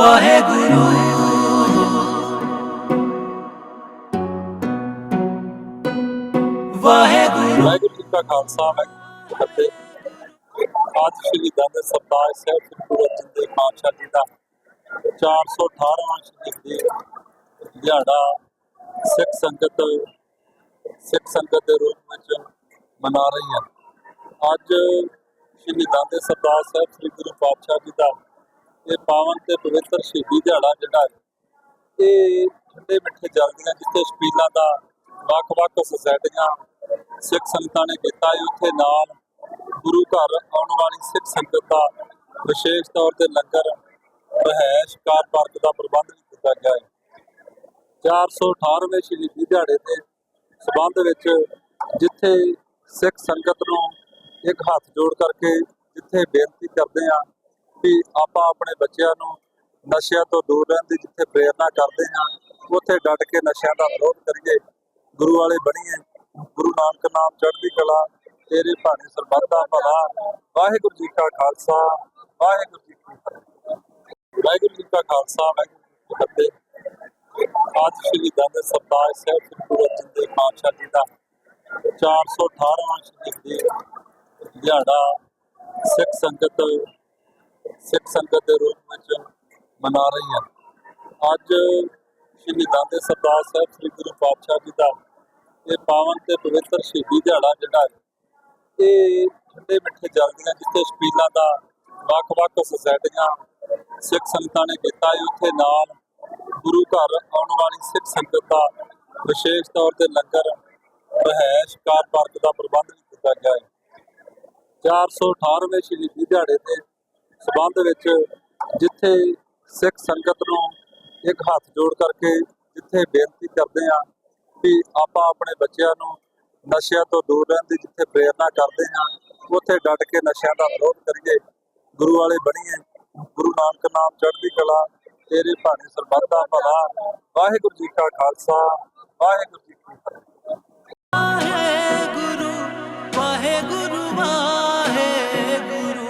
ਵਾਹਿਗੁਰੂ। ਵਾਹਿਗੁਰੂ। ਵਾਹਿਗੁਰੂ ਜੀ ਕਾ ਖਾਲਸਾ, ਵਾਹਿਗੁਰੂ ਜੀ ਅੱਜ ਸ਼ਹੀਦਾਂ ਦੇ ਸਰਤਾਜ ਸਾਹਿਬ ਗੁਰੂ ਅਰਜਨ ਦੇਵ ਪਾਤਸ਼ਾਹ ਜੀ ਦਾ 418ਵਾਂ ਸ਼ਹੀਦੀ ਦਿਹਾੜਾ ਸਿੱਖ ਸੰਗਤ ਸਿੱਖ ਸੰਗਤ ਦੇ ਰੂਪ ਵਿੱਚ ਮਨਾ ਰਹੀ ਹੈ। ਅੱਜ ਸ਼ਹੀਦਾਂ ਦੇ ਸਰਤਾਜ ਸਾਹਿਬ ਸ੍ਰੀ ਗੁਰੂ ਪਾਤਸ਼ਾਹ ਜੀ ਦਾ ਇਹ ਪਾਵਨ ਤੇ ਪਵਿੱਤਰ ਸ਼ਹੀਦੀ ਦਿਹਾੜਾ ਜਿਹੜਾ ਹੈ, ਇਹ ਠੰਡੇ ਮਿੱਠੇ ਜਲਦੀਆਂ ਜਿੱਥੇ ਸ਼ਪੀਲਾਂ ਦਾ ਵੱਖ-ਵੱਖ ਸੁਸਾਇਟੀਆਂ ਸਿੱਖ ਸੰਗਤਾਂ ਨੇ ਕੀਤਾ ਹੈ, ਉੱਥੇ ਨਾਮ ਗੁਰੂ ਘਰ ਆਉਣ ਵਾਲੀ ਸਿੱਖ ਸੰਗਤ ਦਾ ਵਿਸ਼ੇਸ਼ ਤੌਰ ਤੇ ਲੰਗਰ ਰਹਿਸ਼ ਕਾਰ ਪਾਰਕ ਦਾ ਪ੍ਰਬੰਧ ਵੀ ਕੀਤਾ ਗਿਆ ਹੈ। 418ਵੇਂ ਸ਼ਹੀਦੀ ਦਿਹਾੜੇ ਦੇ ਸਬੰਧ ਵਿੱਚ ਜਿੱਥੇ ਸਿੱਖ ਸੰਗਤ ਨੂੰ ਇੱਕ ਹੱਥ ਜੋੜ ਕਰਕੇ ਜਿੱਥੇ ਬੇਨਤੀ ਕਰਦੇ ਆ ਕਿ ਆਪਾਂ ਆਪਣੇ ਬੱਚਿਆਂ ਨੂੰ ਨਸ਼ਿਆਂ ਤੋਂ ਦੂਰ ਰਹਿਣ ਦੀ ਜਿੱਥੇ ਪ੍ਰੇਰਣਾ ਕਰਦੇ ਹਾਂ, ਉੱਥੇ ਡਟ ਕੇ ਨਸ਼ਿਆਂ ਦਾ ਵਿਰੋਧ ਕਰੀਏ। ਗੁਰੂ ਵਾਲੇ ਬਣੀਏ। ਗੁਰੂ ਨਾਨਕ ਨਾਮ ਚੜ੍ਹਦੀ ਕਲਾ। ਤੇਰੇ ਭਾਣੇ ਸਰਬੱਤ ਭਲਾ। ਵਾਹਿਗੁਰੂ ਜੀ ਕਾ ਖਾਲਸਾ। ਵਾਹਿਗੁਰੂ ਜੀ ਕੀ ਫਤਿਹ। ਵਾਹਿਗੁਰੂ ਜੀ ਕਾ ਖਾਲਸਾ। ਵਾਹਿਗੁਰੂ ਜੀ ਕੀ ਫਤਿਹ। ਅੱਜ ਸ਼ਹੀਦਾਂ ਦੇ ਸਰਤਾਜ ਸਾਹਿਬ ਸ੍ਰੀ ਗੁਰੂ ਅਰਜਨ ਦੇਵ ਪਾਤਸ਼ਾਹ ਜੀ ਦਾ 418ਵਾਂ ਸ਼ਹੀਦੀ ਦਿਹਾੜਾ ਸਿੱਖ ਸੰਗਤ ਸਿੱਖ ਸੰਗਤ ਦੇ ਰੂਪ ਵਿੱਚ ਮਨਾ ਰਹੀ ਹੈ। ਅੱਜ ਸ਼੍ਰੀ ਦਾਦੇ ਸਰਦਾਰ ਸਾਹਿਬ ਸ੍ਰੀ ਗੁਰੂ ਪਾਤਸ਼ਾਹ ਜੀ ਦਾ ਇਹ ਪਾਵਨ ਤੇ ਪਵਿੱਤਰ ਸ਼ਹੀਦੀ ਦਿਹਾੜਾ ਜਿਹੜਾ ਹੈ, ਇਹ ਠੰਡੇ ਮਿੱਠੇ ਜਲਦੀਆਂ ਜਿੱਥੇ ਸ਼ਪੀਲਾਂ ਦਾ ਵੱਖ-ਵੱਖ ਸੁਸਾਇਟੀਆਂ ਸਿੱਖ ਸੰਗਤਾਂ ਨੇ ਕੀਤਾ ਹੈ, ਉੱਥੇ ਨਾਲ ਗੁਰੂ ਘਰ ਆਉਣ ਵਾਲੀ ਸਿੱਖ ਸੰਗਤ ਦਾ ਵਿਸ਼ੇਸ਼ ਤੌਰ ਤੇ ਲੰਗਰ ਰਹਿਸ਼ ਕਾਰ ਪਾਰਕ ਦਾ ਪ੍ਰਬੰਧ ਵੀ ਕੀਤਾ ਗਿਆ ਹੈ। 418ਵੇਂ ਸ਼ਹੀਦੀ ਦਿਹਾੜੇ ਤੇ ਸਬੰਧ ਵਿੱਚ ਜਿੱਥੇ ਸਿੱਖ ਸੰਗਤ ਨੂੰ ਇੱਕ ਹੱਥ ਜੋੜ ਕਰਕੇ ਜਿੱਥੇ ਬੇਨਤੀ ਕਰਦੇ ਆ ਕਿ ਆਪਾਂ ਆਪਣੇ ਬੱਚਿਆਂ ਨੂੰ ਨਸ਼ਿਆਂ ਤੋਂ ਦੂਰ ਰਹਿਣ ਦੀ ਜਿੱਥੇ ਪ੍ਰੇਰਣਾ ਕਰਦੇ ਹਾਂ, ਉੱਥੇ ਡਟ ਕੇ ਨਸ਼ਿਆਂ ਦਾ ਵਿਰੋਧ ਕਰੀਏ। ਗੁਰੂ ਵਾਲੇ ਬਣੀਏ। ਗੁਰੂ ਨਾਨਕ ਨਾਮ ਚੜ੍ਹਦੀ ਕਲਾ। ਤੇਰੇ ਭਾਣੇ ਸਰਬੱਤ ਦਾ ਭਲਾ। ਵਾਹਿਗੁਰੂ ਜੀ ਕਾ ਖਾਲਸਾ। ਵਾਹਿਗੁਰੂ ਜੀ ਕੀ ਫਤਿਹ। ਵਾਹਿਗੁਰੂ ਵਾਹਿਗੁਰੂ ਵਾਹਿਗੁਰੂ।